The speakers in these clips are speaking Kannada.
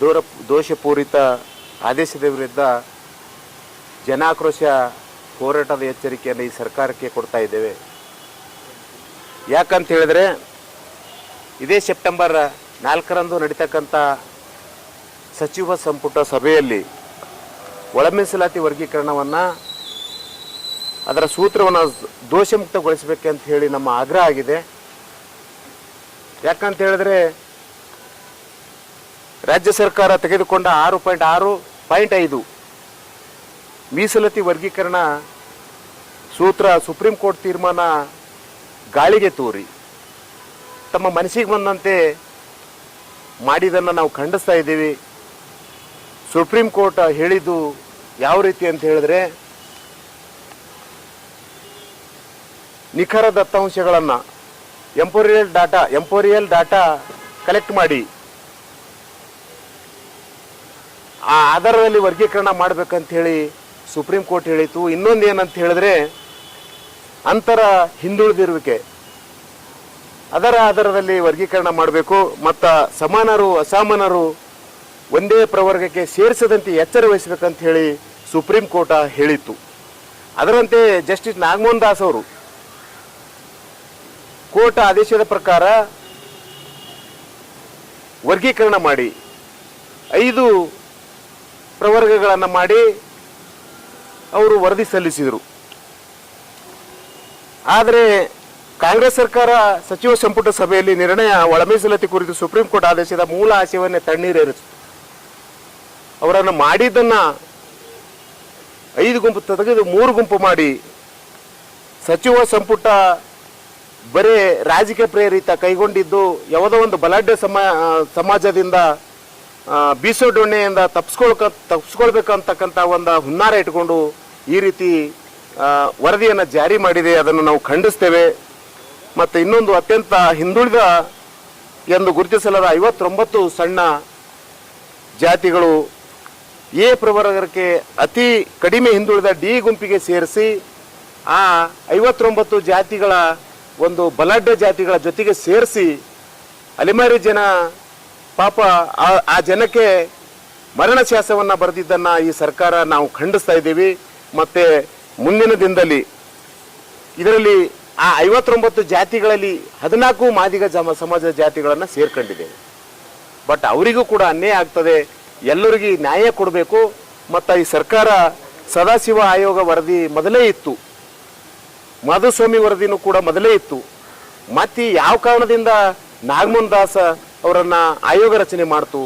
ದೂರ, ದೋಷಪೂರಿತ ಆದೇಶದ ವಿರುದ್ಧ ಜನಾಕ್ರೋಶ ಹೋರಾಟದ ಎಚ್ಚರಿಕೆಯನ್ನು ಈ ಸರ್ಕಾರಕ್ಕೆ ಕೊಡ್ತಾ ಇದ್ದೇವೆ. ಯಾಕಂತ ಹೇಳಿದ್ರೆ, ಇದೇ ಸೆಪ್ಟೆಂಬರ್ ನಾಲ್ಕರಂದು ನಡೀತಕ್ಕಂಥ ಸಚಿವ ಸಂಪುಟ ಸಭೆಯಲ್ಲಿ ಒಳಮೀಸಲಾತಿ ವರ್ಗೀಕರಣವನ್ನು ಅದರ ಸೂತ್ರವನ್ನು ಅಂತ ಹೇಳಿ ನಮ್ಮ ಆಗ್ರಹ ಆಗಿದೆ. ಯಾಕಂತ ಹೇಳಿದ್ರೆ ರಾಜ್ಯ ಸರ್ಕಾರ ತೆಗೆದುಕೊಂಡ ಆರು ಪಾಯಿಂಟ್ ಆರು ಪಾಯಿಂಟ್ ಐದು ಮೀಸಲಾತಿ ವರ್ಗೀಕರಣ ಸೂತ್ರ ಸುಪ್ರೀಂ ಕೋರ್ಟ್ ತೀರ್ಮಾನ ಗಾಳಿಗೆ ತೋರಿ. ತಮ್ಮ ಮನಸ್ಸಿಗೆ ಬಂದಂತೆ ಮಾಡಿದ್ದನ್ನು ನಾವು ಖಂಡಿಸ್ತಾ ಇದ್ದೀವಿ. ಸುಪ್ರೀಂ ಕೋರ್ಟ್ ಹೇಳಿದ್ದು ಯಾವ ರೀತಿ ಅಂತ ಹೇಳಿದ್ರೆ, ನಿಖರ ದತ್ತಾಂಶಗಳನ್ನು empirical data empirical data collect ಮಾಡಿ. ಆ ಆಧಾರದಲ್ಲಿ ವರ್ಗೀಕರಣ ಮಾಡ್ಬೇಕಂತ ಹೇಳಿ ಸುಪ್ರೀಂ ಕೋರ್ಟ್ ಹೇಳಿತು ಇನ್ನೊಂದು ಏನಂತ ಹೇಳಿದ್ರೆ, ಅಂತರ ಹಿಂದುಳಿದಿರುವಿಕೆ. ಅದರ ಆಧಾರದಲ್ಲಿ ವರ್ಗೀಕರಣ ಮಾಡಬೇಕು. ಮತ್ತು ಸಮಾನರು ಅಸಾಮಾನರು ಒಂದೇ ಪ್ರವರ್ಗಕ್ಕೆ ಸೇರಿಸದಂತೆ ಎಚ್ಚರ ವಹಿಸಬೇಕಂತ ಹೇಳಿ ಸುಪ್ರೀಂ ಕೋರ್ಟ ಹೇಳಿತ್ತು. ಅದರಂತೆ ಜಸ್ಟಿಸ್ ನಾಗಮೋಹನ್ ದಾಸ್ ಅವರು ಕೋರ್ಟ್ ಆದೇಶದ ಪ್ರಕಾರ ವರ್ಗೀಕರಣ ಮಾಡಿ. ಐದು ಪ್ರವರ್ಗಗಳನ್ನು ಮಾಡಿ ಅವರು ವರದಿ ಸಲ್ಲಿಸಿದರು. ಆದರೆ ಕಾಂಗ್ರೆಸ್ ಸರ್ಕಾರ ಸಚಿವ ಸಂಪುಟ ಸಭೆಯಲ್ಲಿ ನಿರ್ಣಯ ಒಳ ಕುರಿತು ಸುಪ್ರೀಂ ಕೋರ್ಟ್ ಆದೇಶದ ಮೂಲ ಆಶಯವನ್ನೇ ತಣ್ಣೀರೇರಿತು ಅವರನ್ನು ಮಾಡಿದ್ದನ್ನು ಐದು ಗುಂಪು ತೆಗೆದು ಮೂರು ಗುಂಪು ಮಾಡಿ ಸಚಿವ ಸಂಪುಟ ಬರೇ ರಾಜಕೀಯ ಪ್ರೇರಿತ ಕೈಗೊಂಡಿದ್ದು ಯಾವುದೋ ಒಂದು ಬಲಾಢ್ಯ ಸಮ, ಸಮಾಜದಿಂದ ಬೀಸೋ ಡೊಣ್ಣೆಯಿಂದ ತಪ್ಪಿಸ್ಕೊಳ್ಕ ತಪ್ಪಿಸ್ಕೊಳ್ಬೇಕಂತಕ್ಕಂಥ ಒಂದು ಹುನ್ನಾರ ಇಟ್ಕೊಂಡು ಈ ರೀತಿ ವರದಿಯನ್ನು ಜಾರಿ ಮಾಡಿದೆ, ಅದನ್ನು ನಾವು ಖಂಡಿಸ್ತೇವೆ. ಮತ್ತು ಇನ್ನೊಂದು ಅತ್ಯಂತ ಹಿಂದುಳಿದ ಎಂದು ಗುರುತಿಸಲಾದ ಐವತ್ತೊಂಬತ್ತು ಸಣ್ಣ ಜಾತಿಗಳು ಎ ಪ್ರವರ್ಗಕ್ಕೆ ಅತಿ ಕಡಿಮೆ ಹಿಂದುಳಿದ ಡಿ ಗುಂಪಿಗೆ ಸೇರಿಸಿ, ಆ ಐವತ್ತೊಂಬತ್ತು ಜಾತಿಗಳ ಒಂದು ಬಲಾಢ್ಯ ಜಾತಿಗಳ ಜೊತೆಗೆ ಸೇರಿಸಿ, ಅಲೆಮಾರಿ ಜನ ಪಾಪ ಆ- ಜನಕ್ಕೆ ಮರಣ ಶಾಸವನ್ನು ಬರೆದಿದ್ದನ್ನು ಈ ಸರ್ಕಾರ ನಾವು ಖಂಡಿಸ್ತಾ ಇದ್ದೀವಿ. ಮತ್ತು ಮುಂದಿನ ದಿನದಲ್ಲಿ ಇದರಲ್ಲಿ ಆ ಐವತ್ತೊಂಬತ್ತು ಜಾತಿಗಳಲ್ಲಿ ಹದಿನಾಲ್ಕು ಮಾದಿಗ ಜಮ ಸಮಾಜದ ಜಾತಿಗಳನ್ನು ಸೇರ್ಕೊಂಡಿದ್ದೇವೆ. ಬಟ್ ಅವರಿಗೂ ಕೂಡ ಅನ್ಯಾಯ ಆಗ್ತದೆ. ಎಲ್ಲರಿಗೂ ನ್ಯಾಯ ಕೊಡಬೇಕು. ಮತ್ತು ಈ ಸರ್ಕಾರ ಸದಾಶಿವ ಆಯೋಗ ವರದಿ ಮೊದಲೇ ಇತ್ತು. ಮಾಧುಸ್ವಾಮಿ ವರದಿನೂ ಕೂಡ ಮೊದಲೇ ಇತ್ತು. ಮತ್ತು ಯಾವ ಕಾರಣದಿಂದ ನಾಗಮೋಹನ್ ದಾಸ್ ಅವರನ್ನ ಆಯೋಗ ರಚನೆ ಮಾಡ್ತು.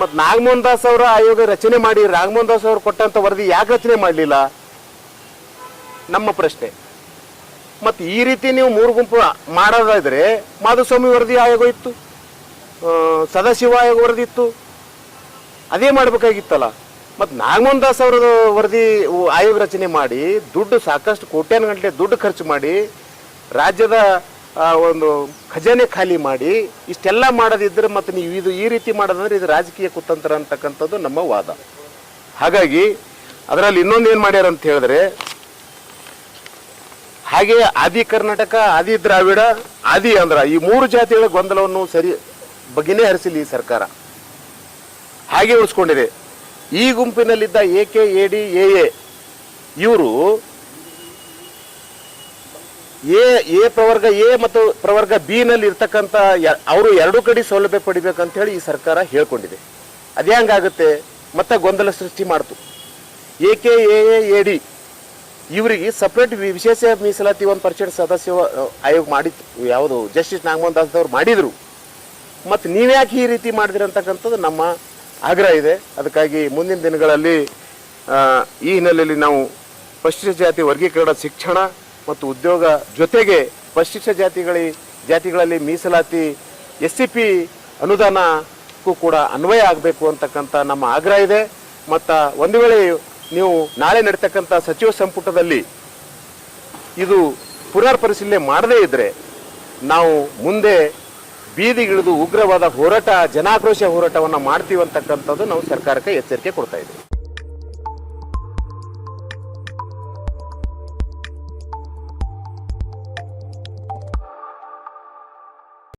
ಮತ್ತು ನಾಗಮೋಹನ್ ದಾಸ್ ಅವರ ಆಯೋಗ ರಚನೆ ಮಾಡಿ ನಾಗಮೋಹನ್ ದಾಸ್ ಅವರು ಕೊಟ್ಟಂತ ವರದಿ ಯಾಕೆ ರಚನೆ ಮಾಡಲಿಲ್ಲ? ನಮ್ಮ ಪ್ರಶ್ನೆ. ಮತ್ತು ಈ ರೀತಿ ನೀವು ಮೂರು ಗುಂಪು ಮಾಡೋದಾದ್ರೆ ಮಾಧುಸ್ವಾಮಿ ವರದಿ ಆಯೋಗ ಇತ್ತು ಸದಾಶಿವ ಆಯೋಗ ವರದಿ ಇತ್ತು. ಅದೇ ಮಾಡಬೇಕಾಗಿತ್ತಲ್ಲ. ಮತ್ತು ನಾಗಮೋಹನ್ ದಾಸ್ ಅವರ ವರದಿ ಆಯೋಗ ರಚನೆ ಮಾಡಿ ದುಡ್ಡು ಸಾಕಷ್ಟು ಕೋಟ್ಯಾನು ಗಂಟೆ ದುಡ್ಡು ಖರ್ಚು ಮಾಡಿ ರಾಜ್ಯದ ಒಂದು ಖಜಾನೆ ಖಾಲಿ ಮಾಡಿ ಇಷ್ಟೆಲ್ಲ ಮಾಡೋದಿದ್ರೆ ಮತ್ತು ನೀವು ಇದು ಈ ರೀತಿ ಮಾಡೋದಂದ್ರೆ ಇದು ರಾಜಕೀಯ ಕುತಂತ್ರ ಅಂತಕ್ಕಂಥದ್ದು ನಮ್ಮ ವಾದ. ಹಾಗಾಗಿ ಅದರಲ್ಲಿ ಇನ್ನೊಂದು ಏನು ಮಾಡ್ಯಾರ ಅಂತ ಹೇಳಿದ್ರೆ, ಹಾಗೆ ಆದಿ ಕರ್ನಾಟಕ, ಆದಿ ದ್ರಾವಿಡ, ಆದಿ ಅಂದ್ರ ಈ ಮೂರು ಜಾತಿಗಳ ಗೊಂದಲವನ್ನು ಸರಿ ಬಗೆನೇ ಹರಿಸಲಿ ಈ ಸರ್ಕಾರ. ಹಾಗೆ ಉಳಿಸ್ಕೊಂಡಿದೆ. ಈ ಗುಂಪಿನಲ್ಲಿದ್ದ A K A D A A, ಇವರು ಎ ಎ ಪ್ರವರ್ಗ, ಎ ಮತ್ತು ಪ್ರವರ್ಗ ಬಿ ನಲ್ಲಿ ಇರ್ತಕ್ಕಂಥ ಅವರು ಎರಡು ಕಡೆ ಸೌಲಭ್ಯ ಪಡಿಬೇಕಂತ ಹೇಳಿ ಈ ಸರ್ಕಾರ ಹೇಳ್ಕೊಂಡಿದೆ. ಅದೇ ಹಂಗಾಗುತ್ತೆ ಮತ್ತೆ ಗೊಂದಲ ಸೃಷ್ಟಿ ಮಾಡ್ತು. A K, A A D ಇವರಿಗೆ ಸಪ್ರೇಟ್ ವಿಶೇಷ ಮೀಸಲಾತಿ ಒಂದು ಪರ್ಸೆಂಟ್ ಸದಸ್ಯ ಆಯೋಗ ಮಾಡಿತ್ತು. ಯಾವುದು? ಜಸ್ಟಿಸ್ ನಾಗಮೋಹನ್ ದಾಸ್ ಅವರು ಮಾಡಿದ್ರು. ಮತ್ತು ನೀವ್ಯಾಕೆ ಈ ರೀತಿ ಮಾಡಿದ್ರಿ ಅಂತಕ್ಕಂಥದ್ದು ನಮ್ಮ ಆಗ್ರಹ ಇದೆ. ಅದಕ್ಕಾಗಿ ಮುಂದಿನ ದಿನಗಳಲ್ಲಿ ಈ ಹಿನ್ನೆಲೆಯಲ್ಲಿ ನಾವು ಪಶ್ಚಿಮ ಜಾತಿ ವರ್ಗೀಕರಣ ಶಿಕ್ಷಣ ಮತ್ತು ಉದ್ಯೋಗ ಜೊತೆಗೆ ಪರಿಶಿಷ್ಟ ಜಾತಿಗಳಿ ಜಾತಿಗಳಲ್ಲಿ ಮೀಸಲಾತಿ, ಎಸ್ ಸಿ ಪಿ ಅನುದಾನಕ್ಕೂ ಕೂಡ ಅನ್ವಯ ಆಗಬೇಕು ಅಂತಕ್ಕಂಥ ನಮ್ಮ ಆಗ್ರಹ ಇದೆ. ಮತ್ತು ಒಂದು ವೇಳೆ ನೀವು ನಾಳೆ ನಡೀತಕ್ಕಂಥ ಸಚಿವ ಸಂಪುಟದಲ್ಲಿ ಇದು ಪುನರ್ ಪರಿಶೀಲನೆ ಮಾಡದೇ ಇದ್ದರೆ ನಾವು ಮುಂದೆ ಬೀದಿಗಿಳಿದು ಉಗ್ರವಾದ ಹೋರಾಟ, ಜನಾಕ್ರೋಶ ಹೋರಾಟವನ್ನು ಮಾಡ್ತೀವಿ ಅಂತಕ್ಕಂಥದ್ದು ನಾವು ಸರ್ಕಾರಕ್ಕೆ ಎಚ್ಚರಿಕೆ ಕೊಡ್ತಾ ಇದ್ದೀವಿ.